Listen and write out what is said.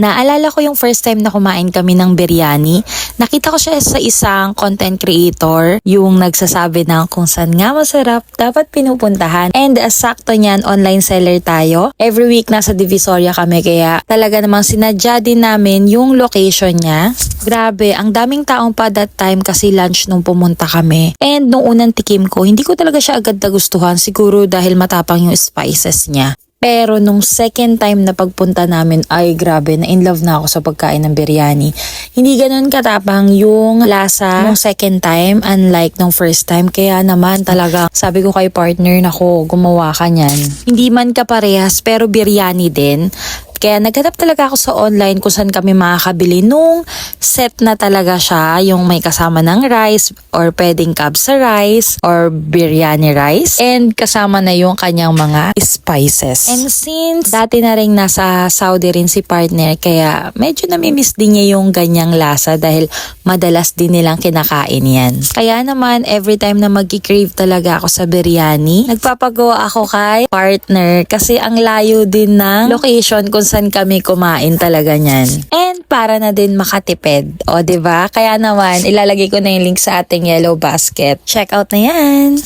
Naalala ko yung first time na kumain kami ng biryani. Nakita ko siya sa isang content creator, yung nagsasabi ng kung saan nga masarap, dapat pinupuntahan. And as sakto niyan, online seller tayo. Every week nasa Divisoria kami, kaya talaga namang sinadya din namin yung location niya. Grabe, ang daming taong pa that time kasi lunch nung pumunta kami. And nung unang tikim ko, hindi ko talaga siya agad nagustuhan. Siguro dahil matapang yung spices niya. Pero nung second time na pagpunta namin, ay grabe, na in love na ako sa pagkain ng biryani. Hindi ganun katapang yung lasa nung second time, unlike nung first time. Kaya naman talaga, sabi ko kay partner, nako, gumawa ka niyan. Hindi man kaparehas, pero biryani din. Kaya naghanap talaga ako sa online kung saan kami makakabili nung set na talaga siya, yung may kasama ng rice or pwedeng kabsa rice or biryani rice and kasama na yung kanyang mga spices. And since dati na rin nasa Saudi rin si partner kaya medyo namimiss din niya yung ganyang lasa dahil madalas din nilang kinakain yan. Kaya naman every time na mag-crave talaga ako sa biryani, nagpapagawa ako kay partner kasi ang layo din ng location kung saan kami kumain talaga niyan. And para na din makatipid. O, ba? Kaya naman, ilalagay ko na yung link sa ating yellow basket. Check out na yan!